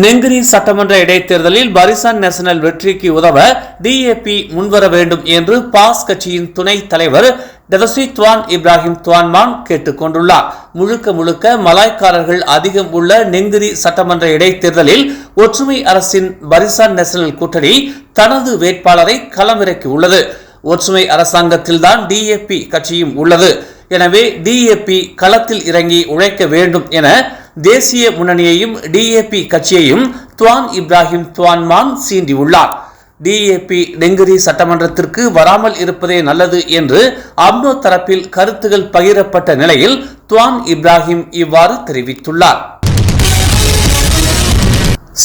நெங்கிரி சட்டமன்ற இடைத்தேர்தலில் பரிசான் நேஷனல் வெற்றிக்கு உதவ டிஏபி முன்வர வேண்டும் என்று பாஸ் கட்சியின் துணைத் தலைவர் டெதஸ்ரீ துவான் இப்ராஹிம் துவான்மான் கேட்டுக் கொண்டுள்ளார். முழுக்க முழுக்க மலாய்க்காரர்கள் அதிகம் உள்ள நெங்கிரி சட்டமன்ற இடைத்தேர்தலில் ஒற்றுமை அரசின் பரிசான் நேஷனல் கூட்டணி தனது வேட்பாளரை களமிறக்கியுள்ளது. ஒற்றுமை அரசாங்கத்தில்தான் டிஏபி கட்சியும் உள்ளது. எனவே டிஏபி களத்தில் இறங்கி உழைக்க வேண்டும் என தேசிய முன்னணியையும் டிஏபி கட்சியையும் துவான் இப்ராஹிம் துவான்மான் சீண்டியுள்ளார். டிஏபி டெங்கிரி சட்டமன்றத்திற்கு வராமல் இருப்பதே நல்லது என்று அம்னோ தரப்பில் கருத்துகள் பகிரப்பட்ட நிலையில் துவான் இப்ராஹிம் இவ்வாறு தெரிவித்துள்ளார்.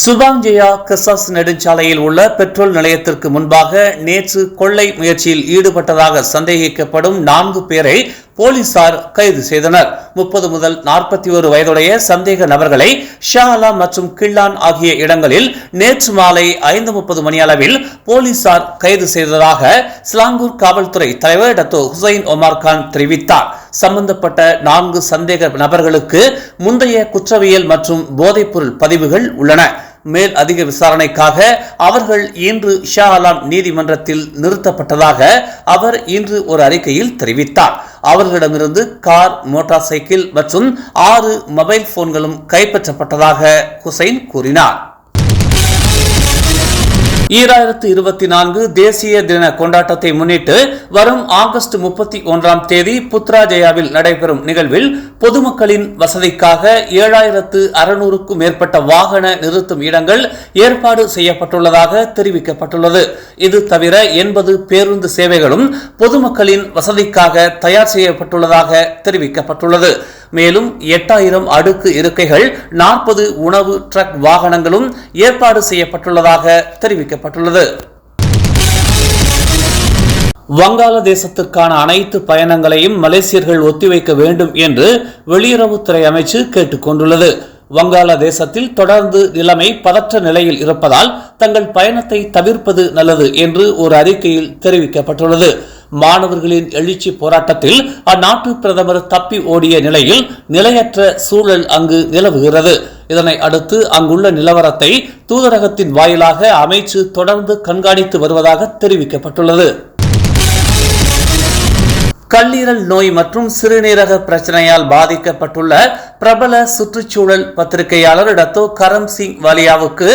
சுபாஞ்சயா கிறிஸ்தஸ் நெடுஞ்சாலையில் உள்ள பெட்ரோல் நிலையத்திற்கு முன்பாக நேற்று கொள்ளை முயற்சியில் ஈடுபட்டதாக சந்தேகிக்கப்படும் நான்கு பேரை போலீசார் கைது செய்தனர். முப்பது முதல் நாற்பத்தி ஒரு வயதுடைய சந்தேக நபர்களை ஷாலா மற்றும் கிள்ளான் ஆகிய இடங்களில் நேற்று மாலை ஐந்து முப்பது மணி அளவில் போலீசார் கைது செய்ததாக ஸ்லாங்கூர் காவல்துறை தலைவர் டத்தோ ஹுசைன் ஒமார் கான் தெரிவித்தார். சம்பந்தப்பட்ட நான்கு சந்தேக நபர்களுக்கு முந்தைய குற்றவியல் மற்றும் போதைப்பொருள் பதிவுகள் உள்ளன. மேல் அதிக விசாரணைக்காக அவர்கள் இன்று ஷா அலாம் நீதிமன்றத்தில் நிறுத்தப்பட்டதாக அவர் இன்று ஒரு அறிக்கையில் தெரிவித்தார். அவர்களிடமிருந்து கார் மோட்டார் சைக்கிள் மற்றும் ஆறு மொபைல் போன்களும் கைப்பற்றப்பட்டதாக ஹுசைன் கூறினார். ஈராயிரத்து இருபத்தி நான்கு தேசிய தின கொண்டாட்டத்தை முன்னிட்டு வரும் ஆகஸ்ட் முப்பத்தி ஒன்றாம் தேதி புத்ராஜயாவில் நடைபெறும் நிகழ்வில் பொதுமக்களின் வசதிக்காக ஏழாயிரத்து அறுநூறுக்கும் மேற்பட்ட வாகன நிறுத்தும் இடங்கள் ஏற்பாடு செய்யப்பட்டுள்ளதாக தெரிவிக்கப்பட்டுள்ளது. இது தவிர எண்பது பேருந்து சேவைகளும் பொதுமக்களின் வசதிக்காக தயார் செய்யப்பட்டுள்ளதாக தெரிவிக்கப்பட்டுள்ளது. மேலும் எட்டாயிரம் அடுக்கு இருக்கைகள் நாற்பது உணவு ட்ரக் வாகனங்களும் ஏற்பாடு செய்யப்பட்டுள்ளதாக தெரிவிக்கப்பட்டுள்ளது. வங்காளதேசத்திற்கான அனைத்து பயணங்களையும் மலேசியர்கள் ஒத்திவைக்க வேண்டும் என்று வெளியுறவுத்துறை அமைச்சு கேட்டுக்கொண்டுள்ளது வங்காளதேசத்தில் தொடர்ந்து நிலைமை பதற்ற நிலையில் இருப்பதால் தங்கள் பயணத்தை தவிர்ப்பது நல்லது என்று ஒரு அறிக்கையில் தெரிவிக்கப்பட்டுள்ளது. மாணவர்களின் எழுச்சி போராட்டத்தில் அந்நாட்டு பிரதமர் தப்பி ஓடிய நிலையில் நிலையற்ற சூழல் அங்கு நிலவுகிறது. இதனை அடுத்து அங்குள்ள நிலவரத்தை தூதரகத்தின் வாயிலாக அமைச்சு தொடர்ந்து கண்காணித்து வருவதாக தெரிவிக்கப்பட்டுள்ளது. கல்லீரல் நோய் மற்றும் சிறுநீரக பிரச்சனையால் பாதிக்கப்பட்டுள்ள பிரபல சுற்றுச்சூழல் பத்திரிகையாளர் டத்தோ கரம் சிங் வாலியாவுக்கு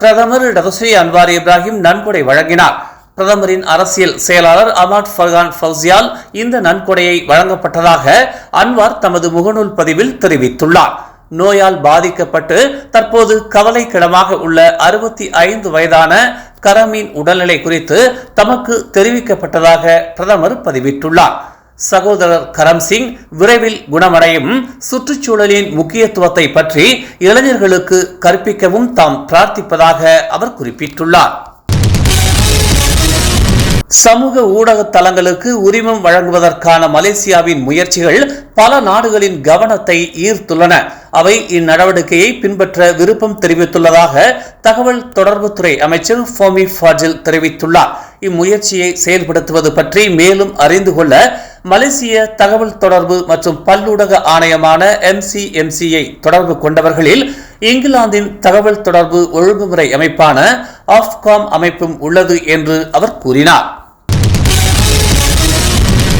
பிரதமர் டதஸ்ரீ அன்வார் இப்ராஹிம் நன்கொடை வழங்கினார். பிரதமரின் அரசியல் செயலாளர் அமாட் ஃபர்கான் ஃபவுசியால் இந்த நன்கொடையை வழங்கப்பட்டதாக அன்வார் தமது முகநூல் பதிவில் தெரிவித்துள்ளார். நோயால் பாதிக்கப்பட்டு தற்போது கவலைக்கிடமாக உள்ள அறுபத்தி ஐந்து வயதான கரமின் உடல்நிலை குறித்து தமக்கு தெரிவிக்கப்பட்டதாக பிரதமர் பதிவிட்டுள்ளார். சகோதரர் கரம் சிங் விரைவில் குணமடையும் சுற்றுச்சூழலின் முக்கியத்துவத்தை பற்றி இளைஞர்களுக்கு கற்பிக்கவும் தாம் பிரார்த்திப்பதாக அவர் குறிப்பிட்டுள்ளார். சமூக ஊடக தளங்களுக்கு உரிமம் வழங்குவதற்கான மலேசியாவின் முயற்சிகள் பல நாடுகளின் கவனத்தை ஈர்த்துள்ளன. அவை இந்நடவடிக்கையை பின்பற்ற விருப்பம் தெரிவித்துள்ளதாக தகவல் தொடர்புத்துறை அமைச்சர் ஃபோமி ஃபாஜில் தெரிவித்துள்ளார். இம்முயற்சியை செயல்படுத்துவது பற்றி மேலும் அறிந்து கொள்ள மலேசிய தகவல் தொடர்பு மற்றும் பல்லூடக ஆணையமான எம்சிஎம்சியை தொடர்பு கொண்டவர்களில் இங்கிலாந்தின் தகவல் தொடர்பு ஒழுங்குமுறை அமைப்பான ஆஃப்காம் அமைப்பும் உள்ளது என்று அவர் கூறினார்.